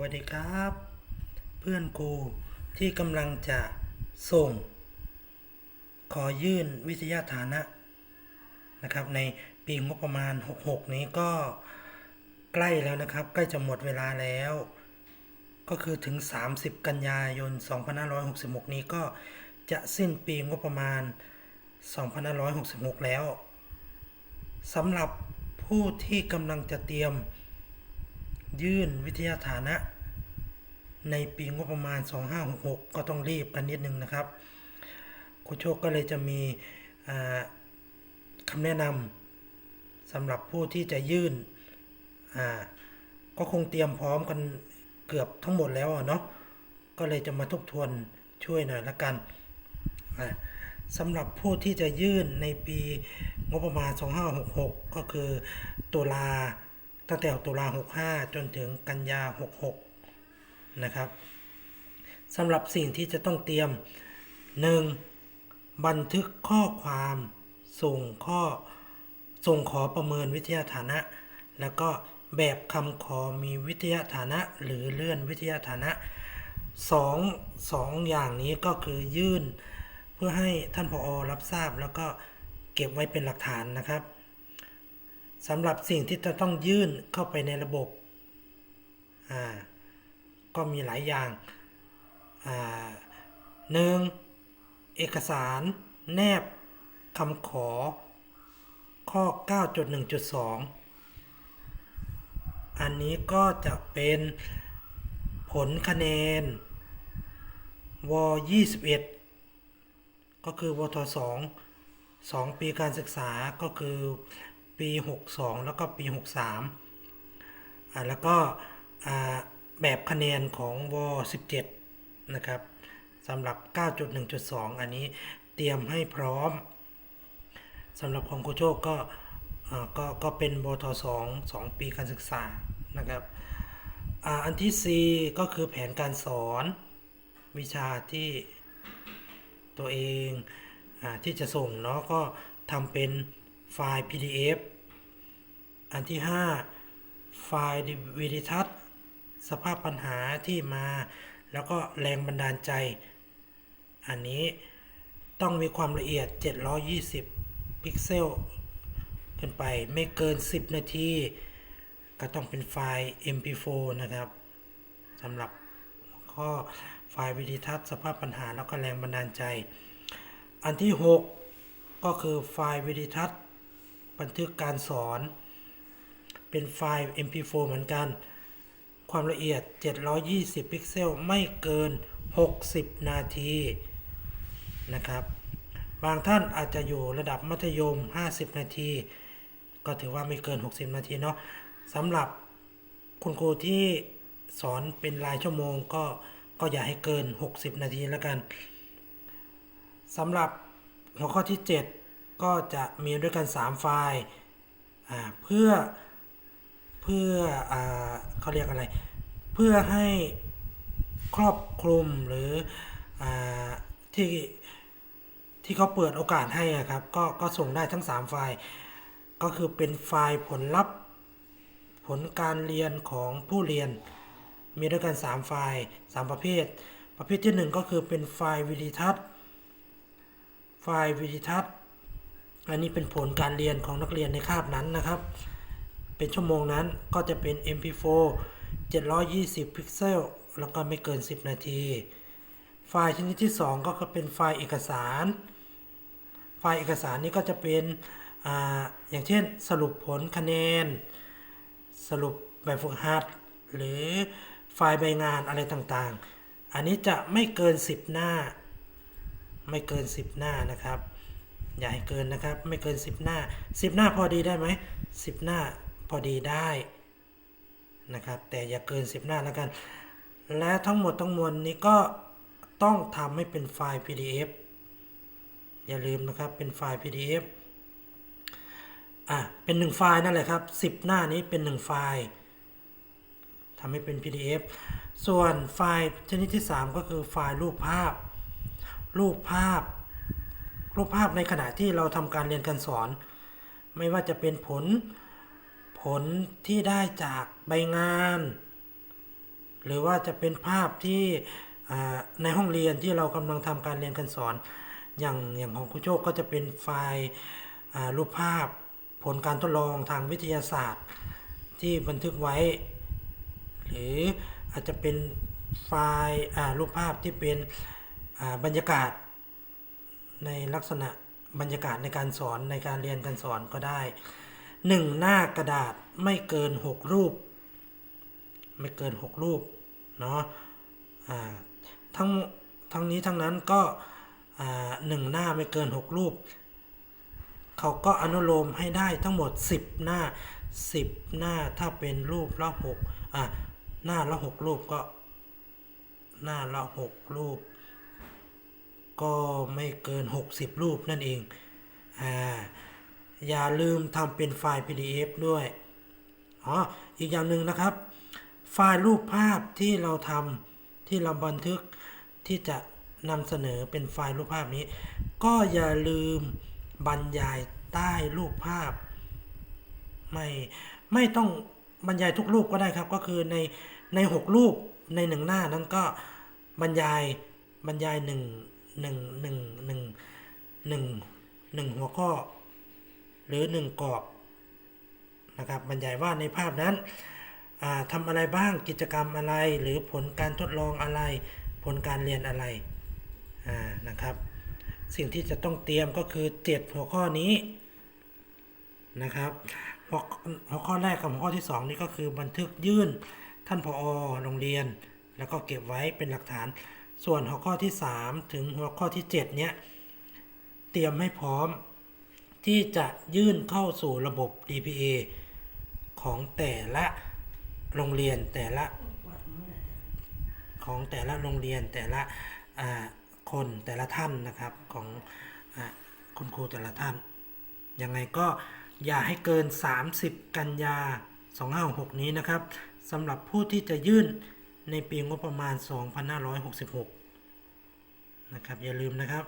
วัสดีครับ เพื่อนครูที่กำลังจะส่ง ขอยื่นวิทยาฐานะนะครับ ในปีงบประมาณ 66 นี้ก็ใกล้แล้วนะครับ ใกล้จะหมดเวลาแล้ว ก็คือถึง 30 กันยายน 2566 นี้ก็จะสิ้นปีงบประมาณ 2566 แล้วสำหรับผู้ที่กำลังจะเตรียม ยื่นวิทยาฐานะ ในปีงบประมาณ 2566 ก็ต้องรีบกันนิดนึงนะครับโคโชคก็เลยจะมีคำแนะนำสำหรับผู้ที่จะยื่นก็คงเตรียมพร้อมกันเกือบทั้งหมดแล้วเนาะก็เลยจะมาทบทวนช่วยหน่อยละกันสำหรับผู้ที่จะยื่นในปีงบประมาณ 2566 ก็คือตุลา ตั้งแต่ตุลา65 จนถึงกันยา 66 นะครับสำหรับสิ่งที่จะต้องเตรียม 1. บันทึกข้อความส่งข้อส่งขอประเมินวิทยาฐานะ แล้วก็แบบคำขอมีวิทยาฐานะ หรือเลื่อนวิทยาฐานะสองสองอย่างนี้ก็คือยื่น เพื่อให้ท่านผอรับทราบแล้วก็เก็บไว้เป็นหลักฐานนะครับ สำหรับสิ่งที่จะต้องยื่นเข้าไปในระบบ อ่า ก็มีหลายอย่าง อ่าหนึ่งเอกสาร แนบคำขอ ข้อ 9.1.2 อันนี้ก็จะเป็นผลคะแนนว21 ก็คือวท2 2 ปีการศึกษาก็คือ ปี 62 แล้วก็ปี 63อ่าแล้วก็อ่าแบบคะแนนของว17 นะครับสำหรับ 9.1.2 อันนี้เตรียมให้พร้อมสำหรับของโคชโชคก็อ่าก็ก็เป็นบท2 2 ปีการศึกษานะครับอ่าอันที่ 4 ก็คือแผนการสอนวิชาที่ตัวเองอาที่จะส่งเนาะก็ทำเป็น ไฟล์ PDF อันที่ 5 ไฟล์วิดีทัศน์ สภาพปัญหาที่มา แล้วก็แรงบันดาลใจ อันนี้ต้องมีความละเอียด 720 พิกเซลขึ้นไปไม่เกิน 10 นาที ก็ต้องเป็นไฟล์ MP4 นะครับสำหรับข้อไฟล์วิดีทัศน์สภาพปัญหาแล้วก็แรงบันดาลใจ อันที่ 6 ก็คือไฟล์วิดีทัศน์ บันทึกการสอน เป็นไฟล์ MP4 เหมือนกัน ความละเอียด 720 พิกเซล ไม่เกิน 60 นาทีนะครับ บางท่านอาจจะอยู่ระดับมัธยม 50 นาที ก็ถือว่าไม่เกิน 60 นาทีเนาะสำหรับคุณครูที่สอนเป็นรายชั่วโมงก็ก็อย่าให้เกิน 60 นาทีแล้วกันสำหรับหัวข้อที่ 7 ก็จะมีด้วยกัน 3 ไฟล์อ่าเพื่อเพื่ออ่าเขาเรียกอะไร เพื่อให้ครอบคลุมหรืออาที่ที่เขาเปิดโอกาสให้อะครับก็ก็ส่งได้ทั้ง 3 ไฟล์ ก็คือเป็นไฟล์ผลลัพธ์ผลการเรียนของผู้เรียน มีด้วยกัน 3 ไฟล์ 3 ประเภท ประเภทที่ 1 ก็คือเป็นไฟล์วิดีทัศน์ ไฟล์วิดีทัศน์ อันนี้เป็นผลการเรียนของนักเรียนในคาบนั้นนะครับ เป็นชั่วโมงนั้นก็จะเป็น MP4 720 พิกเซล แล้วก็ไม่เกิน 10 นาที ไฟล์ชนิดที่ 2 ก็คือเป็นไฟล์เอกสาร ไฟล์เอกสารนี้ก็จะเป็นออย่างเช่นสรุปผลคะแนน สรุปแบบฝึกหัด หรือไฟล์ใบงานอะไรต่างๆ อันนี้จะไม่เกิน 10 หน้า ไม่เกิน 10 หน้านะครับ อย่าให้เกินนะครับ ไม่เกิน 10 หน้า 10 หน้าพอดีได้ไหม10 หน้าพอดีได้นะครับ แต่อย่าเกิน 10 หน้าแล้วกัน และทั้งหมดทั้งมวลนี้ก็ต้องทำให้เป็นไฟล์ PDF อย่าลืมนะครับเป็นไฟล์ PDF อะเป็นหนึ่งไฟล์นั่นแหละครับ 10 หน้านี้เป็น1ไฟล์ทำให้เป็น PDF ส่วนไฟล์ชนิดที่ 3 ก็คือไฟล์รูปภาพ รูปภาพ รูปภาพในขณะที่เราทำการเรียนการสอน ไม่ว่าจะเป็นผลผลที่ได้จากใบงาน หรือว่าจะเป็นภาพที่ในห้องเรียนที่เรากำลังทำการเรียนการสอน อย่างอย่างของครูโชคก็จะเป็นไฟล์รูปภาพผลการทดลองทางวิทยาศาสตร์ ที่บันทึกไว้ หรืออาจจะเป็นไฟล์รูปภาพที่เป็นบรรยากาศ ในลักษณะบรรยากาศในการสอนในการเรียนการสอนก็ได้หนึ่งหน้ากระดาษไม่เกินหกรูป ไม่เกินหกรูปเนาะทั้งทั้งนี้ทั้งนั้นก็หนึ่งหน้าไม่เกินหกรูป เขาก็อนุโลมให้ได้ทั้งหมด 10 หน้า 10 หน้าถ้าเป็นรูปละหกอะหน้าละหกรูปก็ หน้าละหกรูป ก็ไม่เกิน 60 รูปนั่นเอง อ่า อย่าลืมทำเป็นไฟล์ PDF ด้วย อ๋อ อีกอย่างหนึ่งนะครับ ไฟล์รูปภาพที่เราทำที่เราบันทึกที่จะนำเสนอเป็นไฟล์รูปภาพนี้ ก็อย่าลืมบรรยายใต้รูปภาพ ไม่ไม่ต้องบรรยายทุกรูปก็ได้ครับ ก็คือในในหกรูปในหนึ่งหน้านั้นก็บรรยายบรรยายหนึ่ง หนึ่งหนึ่งหนึ่งหนึ่งหนึ่งหัวข้อ หรือหนึ่งกรอบนะครับบรรยายว่าในภาพนั้นอ่าทำอะไรบ้างกิจกรรมอะไร หรือผลการทดลองอะไร ผลการเรียนอะไรนะครับ สิ่งที่จะต้องเตรียมก็คือ 7 หัวข้อนี้นะครับหัวหัวข้อแรกกับหัวข้อที่ 2 นี่ก็คือบันทึกยื่นท่านผอโรงเรียน แล้วก็เก็บไว้เป็นหลักฐาน ส่วนหัวข้อที่ 3 ถึงหัวข้อที่ 7 เนี้ยเตรียมให้พร้อม ที่จะยื่นเข้าสู่ระบบ DPA ของแต่ละโรงเรียนแต่ละ ของแต่ละโรงเรียนแต่ละคนแต่ละท่านนะครับของอคุณครูแต่ละท่าน ยังไงก็อย่าให้เกิน 30 กันยา 2566 นี้นะครับสำหรับผู้ที่จะยื่น ในปีงบประมาณ 2566 นะครับ อย่าลืมนะครับ